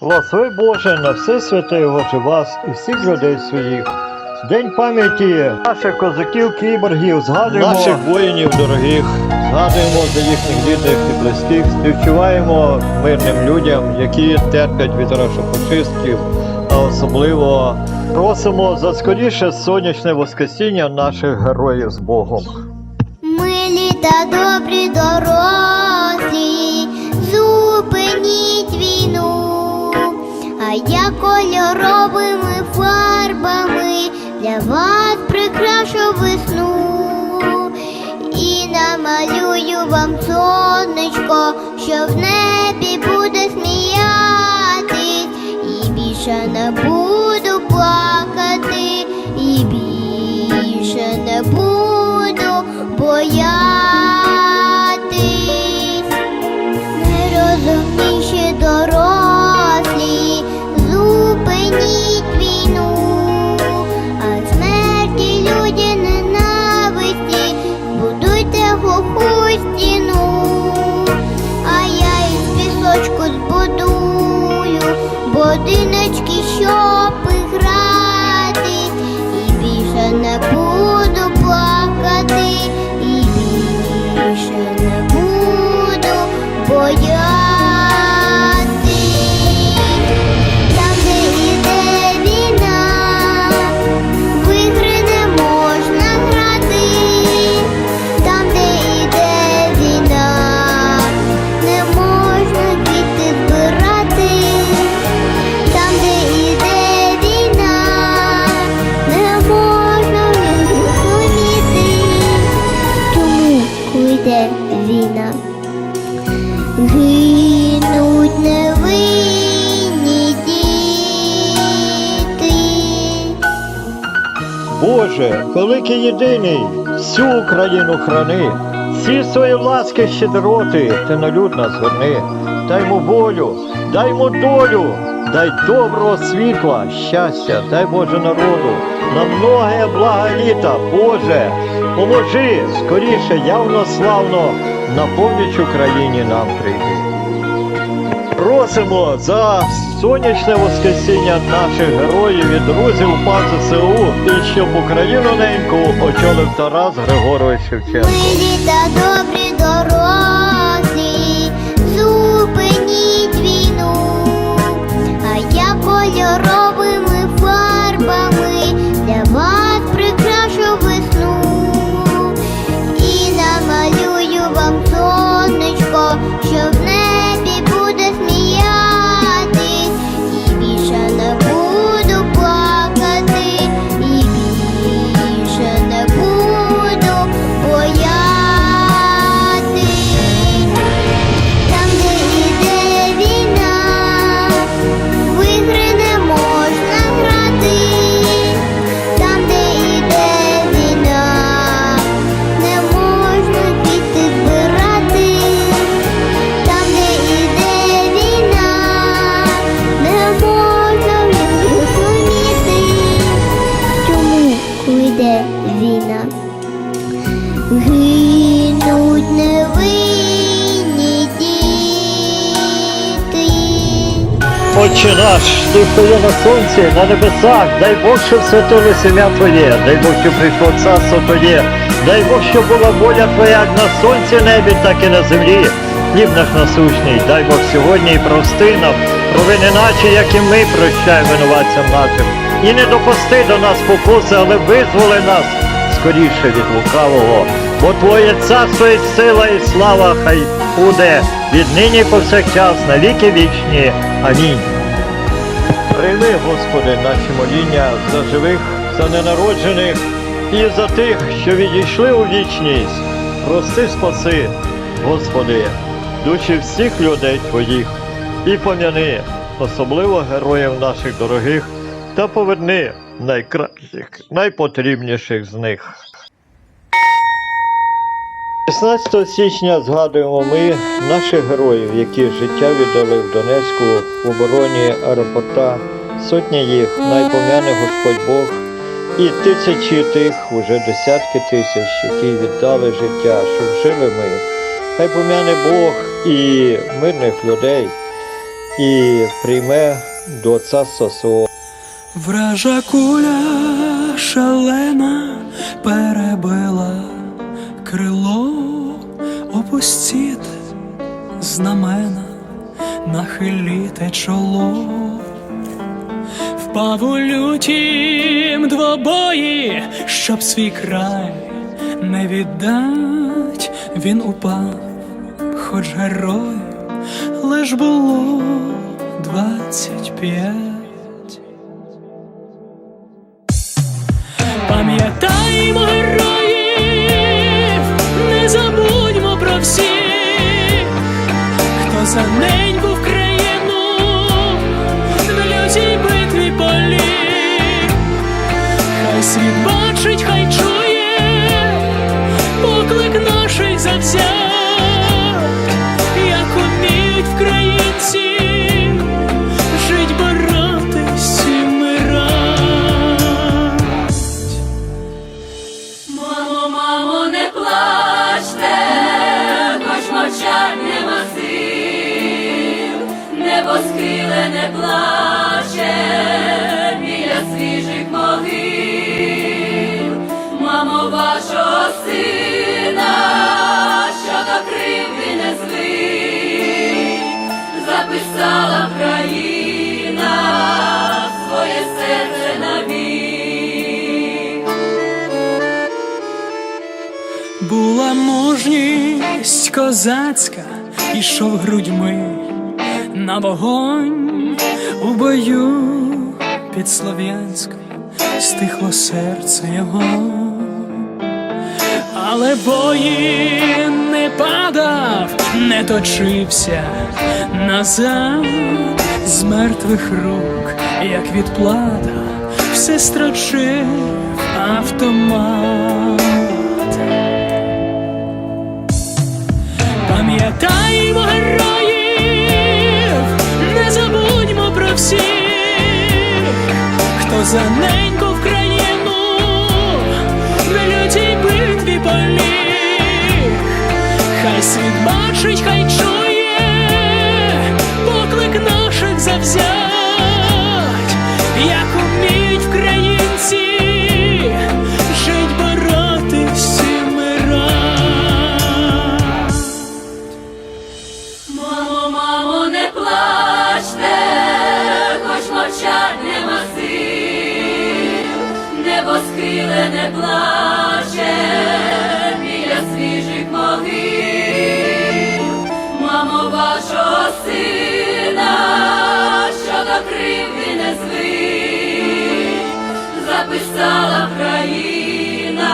Благослови Боже на все святе Боже вас і всіх людей своїх. День пам'яті наших козаків, кіборгів, згадуємо. Наших воїнів дорогих, згадуємо за їхніх рідних і близьких, співчуваємо мирним людям, які терпять від рашофашистів, а особливо просимо за скоріше сонячне воскресіння наших героїв з Богом. Милі та добрі дорослі, зупиніть війну, а я кольоровими фарбами для вас прикрашу весну. І намалюю вам сонечко, що в небі буде сміятись, і більше не буду плакати, єдиний, всю Україну храни, всі свої ласки щедроти, ти на люд нас зверни, дай йому волю, дай йому долю, дай доброго світла, щастя, дай Боже народу, на многе блага літа, Боже, поможи скоріше, явно славно, на поміч Україні нам прийди. Просимо за сонячне воскресіння наших героїв і друзів УПА ЗСУ і щоб Україну неньку очолив Тарас Григорович Шевченко. Милі та добрі дорослі, зупиніть війну, а я кольоровими наш, ти хто є на сонці, на небесах, дай Бог, щоб святилось ім'я Твоє, дай Бог, щоб прийшло царство Твоє, дай Бог, щоб була воля Твоя як на сонці небі, так і на землі. Хліб наш насущний, дай Бог сьогодні і прости нам, провини наче, як і ми прощаємо винуватцям нашим. І не допусти до нас покуси, але визволи нас скоріше від лукавого. Бо Твоє царство і сила і слава хай буде віднині повсякчас на віки вічні. Амінь. Прийми, Господи, наші моління за живих, за ненароджених і за тих, що відійшли у вічність. Прости, спаси, Господи, душі всіх людей Твоїх і пом'яни, особливо героїв наших дорогих, та поверни найкращих, найпотрібніших з них. 16 січня згадуємо ми наших героїв, які життя віддали в Донецьку в обороні аеропорта. Сотні їх найпом'яне Господь Бог і тисячі тих, уже десятки тисяч, які віддали життя, щоб жили ми. Хай пом'яне Бог і мирних людей, і прийме до царства свого. Вража куля шалена перебила крило, опустіте знамена, нахиліте чоло. Впав у лютім двобої, щоб свій край не віддать, він упав, хоч герой, лиш було двадцять п'ять. За в країну на лютій битві полі, Хай світ бачить, хай чує, плаче біля свіжих могил, мамо вашого сина, що до кривди не звик, записала країна своє серце навік. Була мужність козацька, ішов грудьми на вогонь у бою під Слов'янськом, стихло серце його, але воїн не падав, не точився назад. З мертвих рук, як відплата, все строчив автомат. Пам'ятаймо героїв, забудьмо про всіх, хто за неньку в країну на лютій битві поліг. Хай світ бачить, хай чує, країна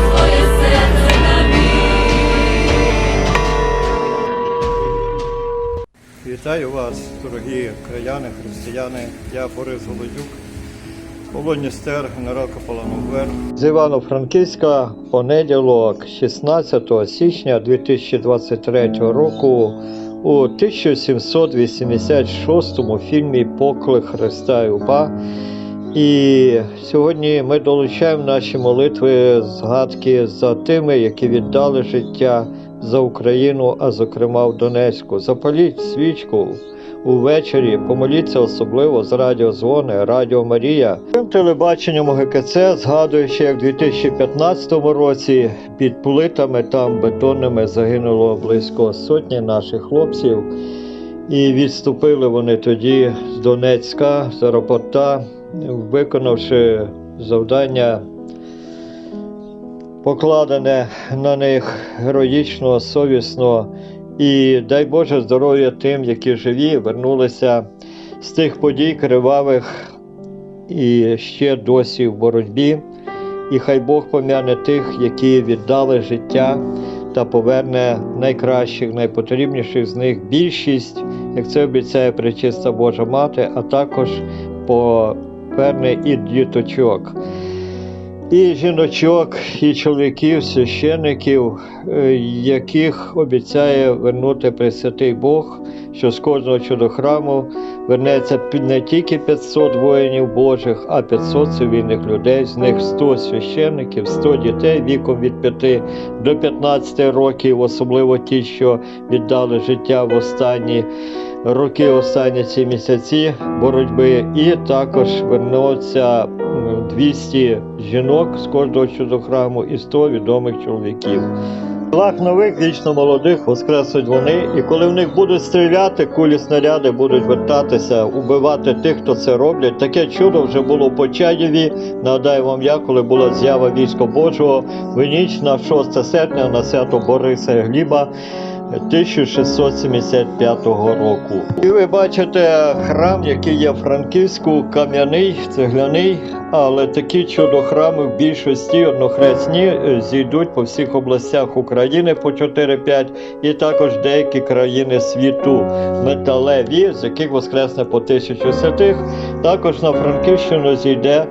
своє серце навік. Вітаю вас, дорогі краяни, християни. Я Борис Голодюк, Полоністер, генерал Капелан З Івано-Франківська, понеділок, 16 січня 2023 року, у 1786 фільмі Поклик Христа і Упа. І сьогодні ми долучаємо наші молитви, згадки за тими, які віддали життя за Україну, а зокрема в Донецьку. Запаліть свічку увечері, помоліться особливо з радіозвони, Радіо Марія. Цим телебаченням ГКЦ, згадуючи, як в 2015 році під плитами там бетонними загинуло близько сотні наших хлопців. І відступили вони тоді з Донецька, з аеропорта, виконавши завдання, покладене на них героїчно, совісно. І дай Боже здоров'я тим, які живі, вернулися з тих подій кривавих і ще досі в боротьбі. І хай Бог пом'яне тих, які віддали життя та поверне найкращих, найпотрібніших з них більшість, як це обіцяє пречиста Божа Мати, а також поверне і діточок. І жіночок, і чоловіків, священиків, е, яких обіцяє вернути Пресвятий Бог, що з кожного чудохраму вернеться не тільки 500 воїнів Божих, а 500 цивільних людей. З них 100 священиків, 100 дітей віком від 5 до 15 років, особливо ті, що віддали життя в останні роки останні ці місяці боротьби, і також вернуться м, 200 жінок з кожного чудохраму і 100 відомих чоловіків. Лах нових вічно молодих воскреснуть вони, і коли в них будуть стріляти, кулі снаряди будуть вертатися, убивати тих, хто це роблять. Таке чудо вже було в Почаєві. Нагадаю вам я, коли була з'ява війська Божого в ніч на 6 серпня на свято Бориса Гліба. 1675 року. І ви бачите храм, який є Франківську, кам'яний, цегляний, але такі чудохрами в більшості однохресні е, зійдуть по всіх областях України по 4-5 і також деякі країни світу металеві, з яких воскресне по тисячу святих. Також на Франківщину зійде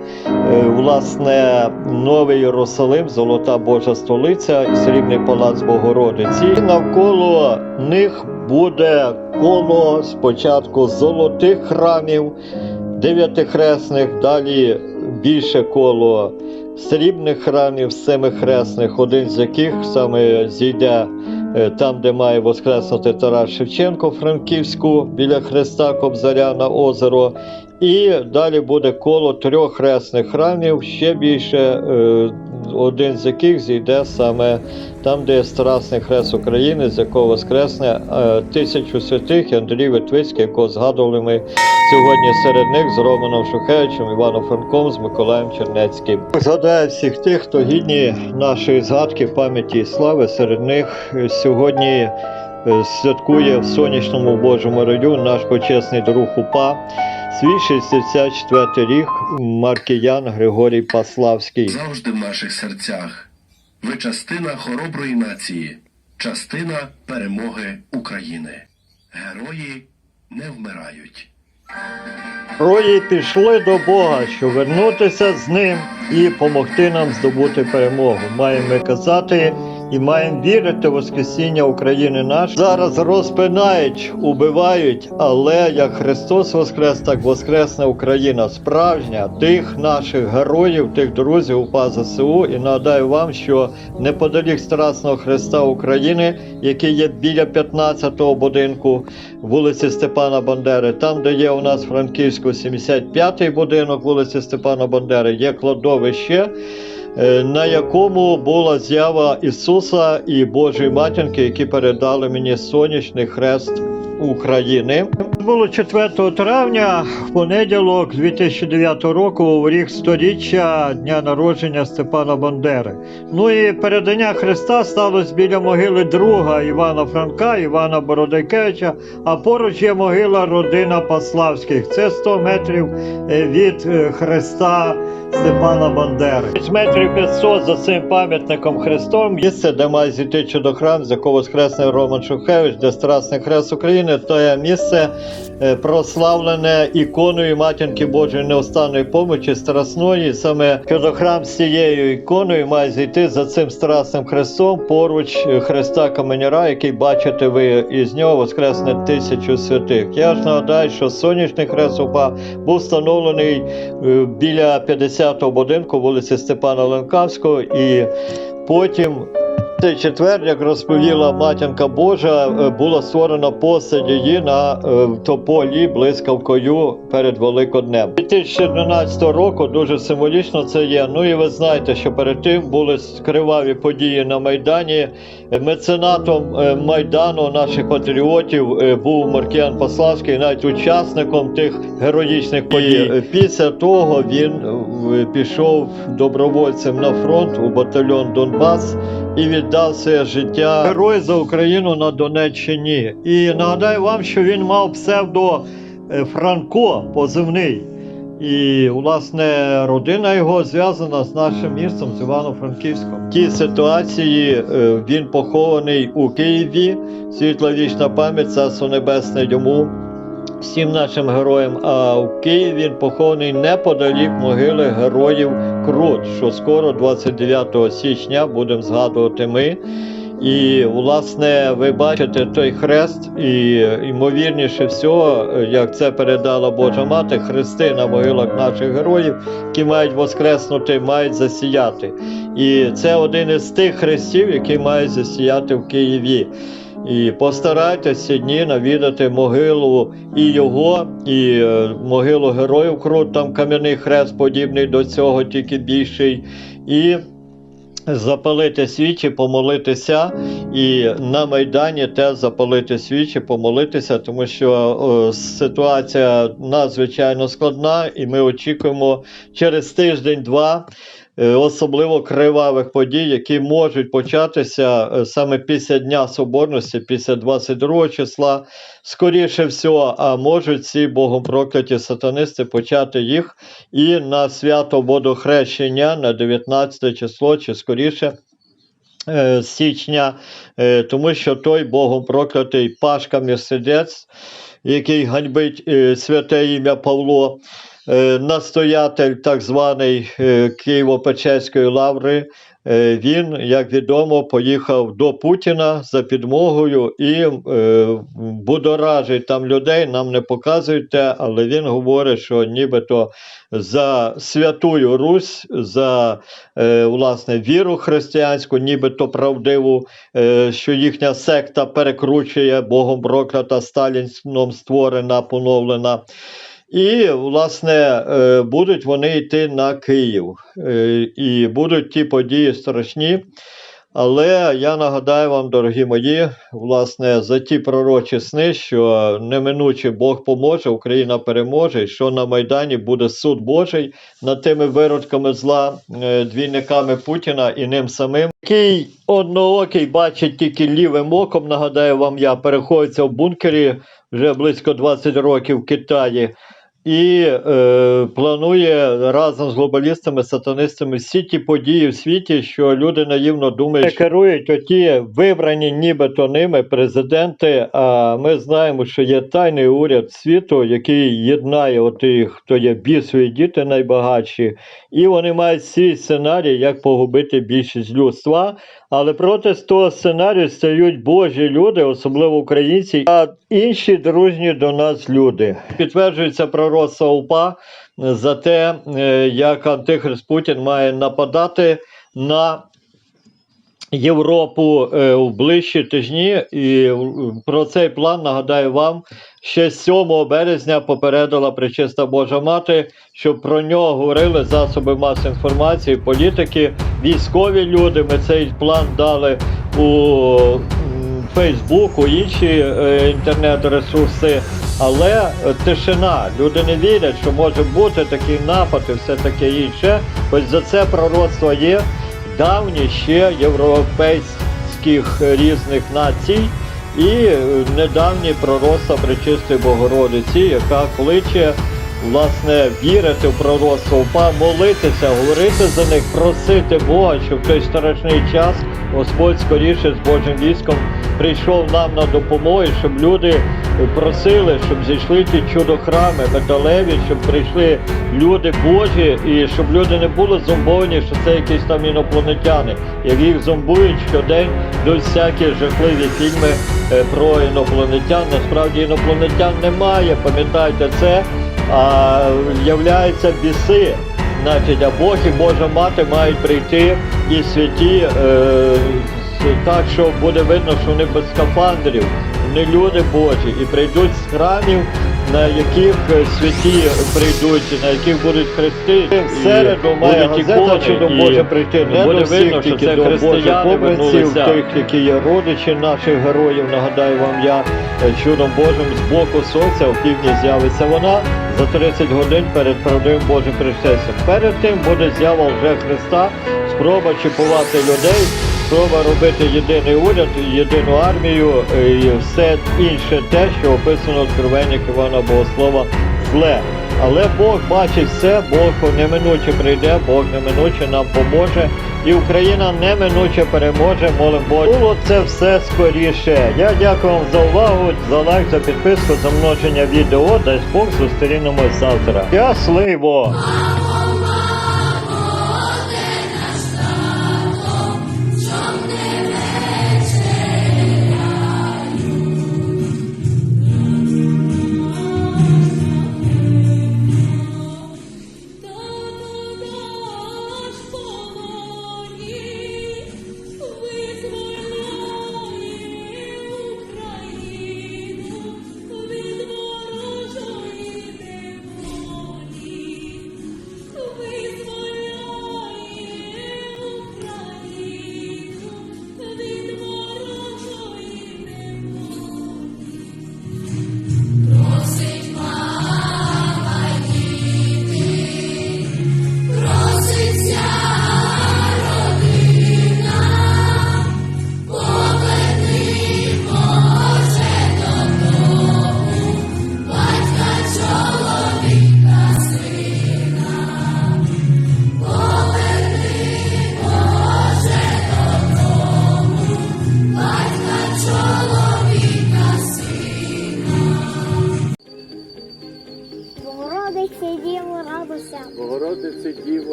власне Новий Єрусалим, Золота Божа столиця, Срібний палац Богородиці. І навколо них буде коло спочатку золотих храмів, дев'ятихресних, далі більше коло срібних храмів, семихресних, один з яких саме зійде е, там, де має воскреснути Тарас Шевченко, Франківську, біля Христа Кобзаря на озеро. І далі буде коло трьох хресних храмів, ще більше, е, один з яких зійде саме там, де є Страсний хрест України, з якого воскресне е, тисячу святих Андрій Ветвицький, якого згадували ми сьогодні серед них з Романом Шухевичем, Іваном Франком, з Миколаєм Чернецьким. Згадаю всіх тих, хто гідні нашої згадки, пам'яті і слави. Серед них е, сьогодні святкує в сонячному Божому раю наш почесний друг УПА. Свій 64 рік Маркіян Григорій Паславський. завжди в наших серцях. Ви частина хороброї нації, частина перемоги України. Герої не вмирають. Рої пішли до Бога, щоб вернутися з ним і допомогти нам здобути перемогу. Маємо казати і маємо вірити в Воскресіння України наш. Зараз розпинають, убивають, але як Христос воскрес, так воскресне Україна справжня, тих наших героїв, тих друзів УПА ЗСУ. І нагадаю вам, що неподалік Страсного Христа України, який є біля 15-го будинку вулиці Степана Бандери, там, де є у нас Франківську 75-й будинок вулиці Степана Бандери, є кладовище. Е, На якому була з'ява Ісуса і Божої матінки, які передали мені сонячний хрест України. Було 4 травня, в понеділок 2009 року, у рік сторіччя дня народження Степана Бандери. Ну і передання Христа сталося біля могили друга Івана Франка, Івана Бородайкевича, а поруч є могила родина Паславських. Це 100 метрів е, від е, Христа Степана Бандери. Метрів 500 за цим пам'ятником Христом місце, де має зійти чудохрам, з якого Схресне Роман Шухевич, де Страсний Хрест України, то є місце е, прославлене іконою матінки Божої неустанної помочі Страсної. Саме чудохрам з цією іконою має зійти за цим Страсним Хрестом поруч е, Христа Каменяра, який бачите ви із нього воскресне тисячу святих. Я ж нагадаю, що сонячний хрест упав був встановлений е, біля 50 10-го будинку вулиці Степана Ленкавського. І потім цей четвер, як розповіла матінка Божа, е, була створена постать її на е, тополі блискавкою перед Великоднем. 2014 року дуже символічно це є. Ну і ви знаєте, що перед тим були криваві події на Майдані. Меценатом е, майдану наших патріотів був Маркіян Пославський. навіть учасником тих героїчних подій. І Після того він пішов добровольцем на фронт у батальйон Донбас і віддав своє життя герой за Україну на Донеччині. І нагадаю вам, що він мав псевдо е, Франко позивний. І, власне, родина його зв'язана з нашим містом, з Івано-Франківськом. В тій ситуації е, він похований у Києві. Світла вічна пам'ять, царство небесне йому, всім нашим героям. А в Києві він похований неподалік могили героїв Крут, що скоро, 29 січня, будемо згадувати ми. І, власне, ви бачите той хрест, і ймовірніше всього, як це передала Божа Мати, хрести на могилах наших героїв, які мають воскреснути, мають засіяти. І це один із тих хрестів, який мають засіяти в Києві. І постарайтесь ці дні навідати могилу і його, і е, могилу героїв Крут, там кам'яний хрест подібний до цього, тільки більший. І запалити свічі, помолитися, і на Майдані теж запалити свічі, помолитися, тому що о, ситуація надзвичайно складна, і ми очікуємо через тиждень-два. Е, Особливо кривавих подій, які можуть початися е, саме після Дня Соборності, після 22 числа, скоріше всього, а можуть ці богом прокляті сатанисти почати їх і на свято водохрещення на 19 число, чи скоріше е, січня, тому що той богом проклятий Пашка Мерседець, який ганьбить святе ім'я Павло, настоятель так званий е, Києво-Печерської лаври. е, Він, як відомо, поїхав до Путіна за підмогою і е, будоражить там людей. Нам не показують те, але він говорить, що нібито за святую Русь, за е, власне віру християнську, нібито правдиву, е, що їхня секта перекручує Богом проклята Сталіном створена, поновлена. І, власне, е, будуть вони йти на Київ. Е, І будуть ті події страшні. Але я нагадаю вам, дорогі мої, власне, за ті пророчі сни, що неминуче Бог поможе, Україна переможе, що на Майдані буде суд Божий над тими виродками зла, е, двійниками Путіна і ним самим. Який одноокий бачить тільки лівим оком, нагадаю вам, я переходиться в бункері вже близько 20 років в Китаї. І е, планує разом з глобалістами, сатанистами всі ті події в світі, що люди наївно думають, що керують оті вибрані нібито ними президенти. А ми знаємо, що є тайний уряд світу, який єднає отих, хто є бісові діти найбагатші, і вони мають свій сценарій, як погубити більшість людства. Але проти з того сценарію стають божі люди, особливо українці, а інші дружні до нас люди. Підтверджується пророцтво УПА за те, е, як Антихрист Путін має нападати на Європу е, в ближчі тижні, і е, про цей план нагадаю вам. Ще 7 березня попередила Пречиста Божа Мати, щоб про нього говорили засоби масової інформації, політики, військові люди. Ми цей план дали у Фейсбуку, інші е, інтернет-ресурси. Але е, тишина. Люди не вірять, що може бути такий напад і все таке інше. Ось за це пророцтво є давні ще європейських різних націй. І е, недавні пророцтва Пречистої Богородиці, яка кличе власне вірити в пророцтво молитися, говорити за них, просити Бога, щоб в той страшний час Господь скоріше з Божим військом прийшов нам на допомогу, щоб люди просили, щоб зійшли ті чудохрами металеві, щоб прийшли люди Божі, і щоб люди не були зомбовані, що це якісь там інопланетяни, як їх зомбують щодень до всякі жахливі фільми е, про інопланетян. Насправді інопланетян немає, пам'ятайте це, а являються біси. Значить, а Бог і Божа мати мають прийти і святі е, так, що буде видно, що вони без скафандрів, не люди Божі, і прийдуть з храмів, на яких е, святі прийдуть, на яких будуть хрести. В середу має газета і Боже прийти. Не буде до всіх, видно, що тільки це до християни Божих обранців, вернулися. тих, які є родичі наших героїв. Нагадаю вам я е, чудом Божим з боку сонця у півдні з'явиться вона за 30 годин перед правдивим Божим пришестям. Перед тим буде з'ява вже Христа, спроба чіпувати людей, спроба робити єдиний уряд, єдину армію е, і все інше те, що описано в Откровеннях Івана Богослова зле. Але Бог бачить все, Бог неминуче прийде, Бог неминуче нам поможе, і Україна неминуче переможе, молим Бога. Було це все скоріше. Я дякую вам за увагу, за лайк, за підписку, за множення відео. Дасть Бог зустрінемось завтра. Щасливо!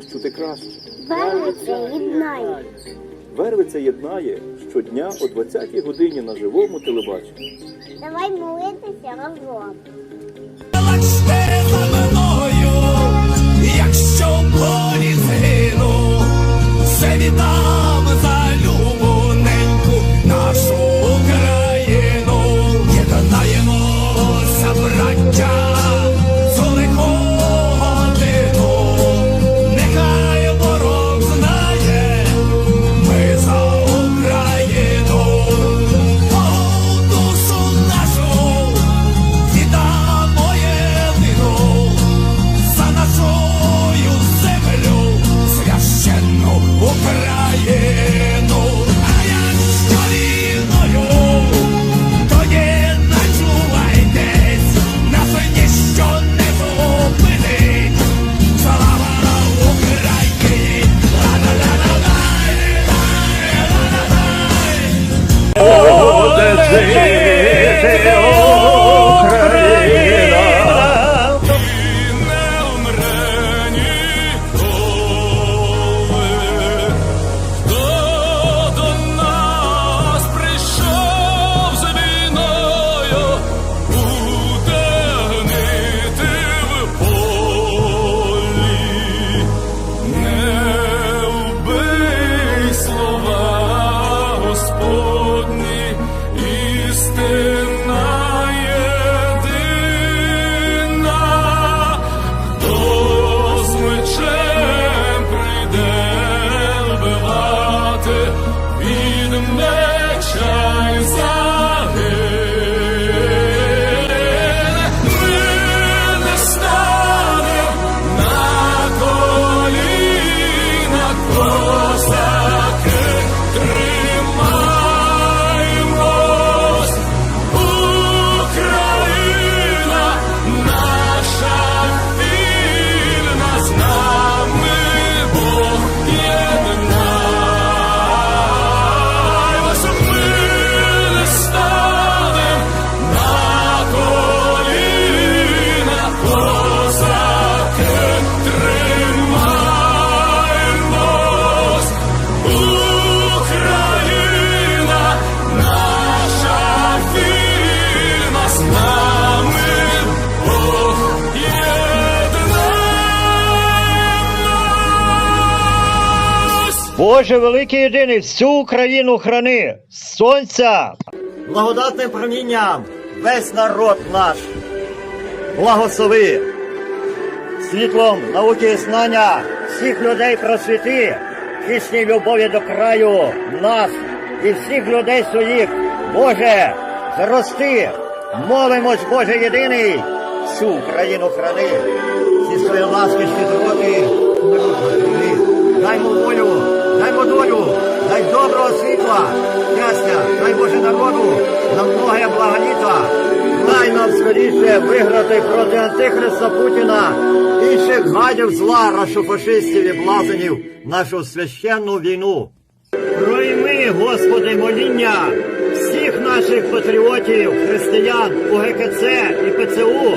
Нас чути краще. Вервиця, єднає. Вервиця єднає щодня о 20-й годині на живому телебаченні. Давай молитися разом. Якщо в полі згину, все віддам за Боже великий єдиний, всю Україну храни, сонця, благодатним промінням, весь народ наш, благослови, світлом науки і знання всіх людей просвіти, пісній любові до краю нас і всіх людей своїх, Боже, зрости, молимось, Боже єдиний, всю Україну храни, всі свої ласки щедроти. Даймо волю, даймо долю, дай доброго світла, щастя, дай Боже народу, на многое благоліта. Дай нам скоріше виграти проти Антихриста Путіна, інших гадів зла, рашофашистів і блазенів нашу священну війну. Пройми, Господи, моління всіх наших патріотів, християн, УГКЦ і ПЦУ,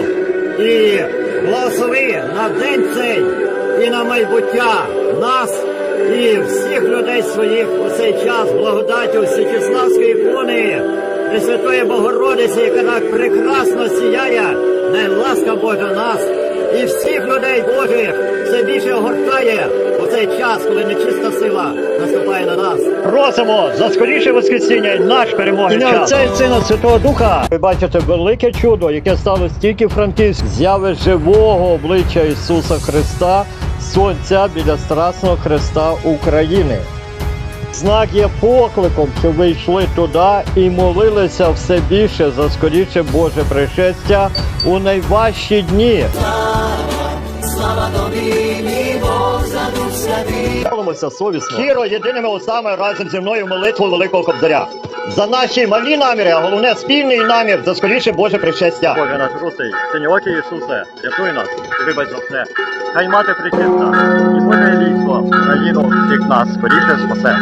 і благослови на день цей і на майбуття нас і всіх людей своїх у цей час благодаттю Святіславської ікони, Пресвятої Богородиці, яка так прекрасно сіяє, най ласка Божа нас і всіх людей Божих все більше огортає у цей час, коли нечиста сила наступає на нас. Просимо за скоріше воскресіння і наш перемоги. Отця і Сина Святого Духа. Ви бачите велике чудо, яке сталося тільки в Франківську. Зяви живого обличчя Ісуса Христа, Сонця біля Страсного Христа України. Знак є покликом, щоб ви йшли туди і молилися все більше за скоріше Боже пришестя у найважчі дні. Слава тобі, Молимося совісно. Щиро, єдиними устами разом зі мною молитву Великого Кобзаря. За наші малі наміри, а головне спільний намір за скоріше Боже причастя. Боже наш русий, синьоокий Ісусе, рятуй нас і вибач за все. Хай мати причисна і Боже військо, країну всіх нас скоріше спасе.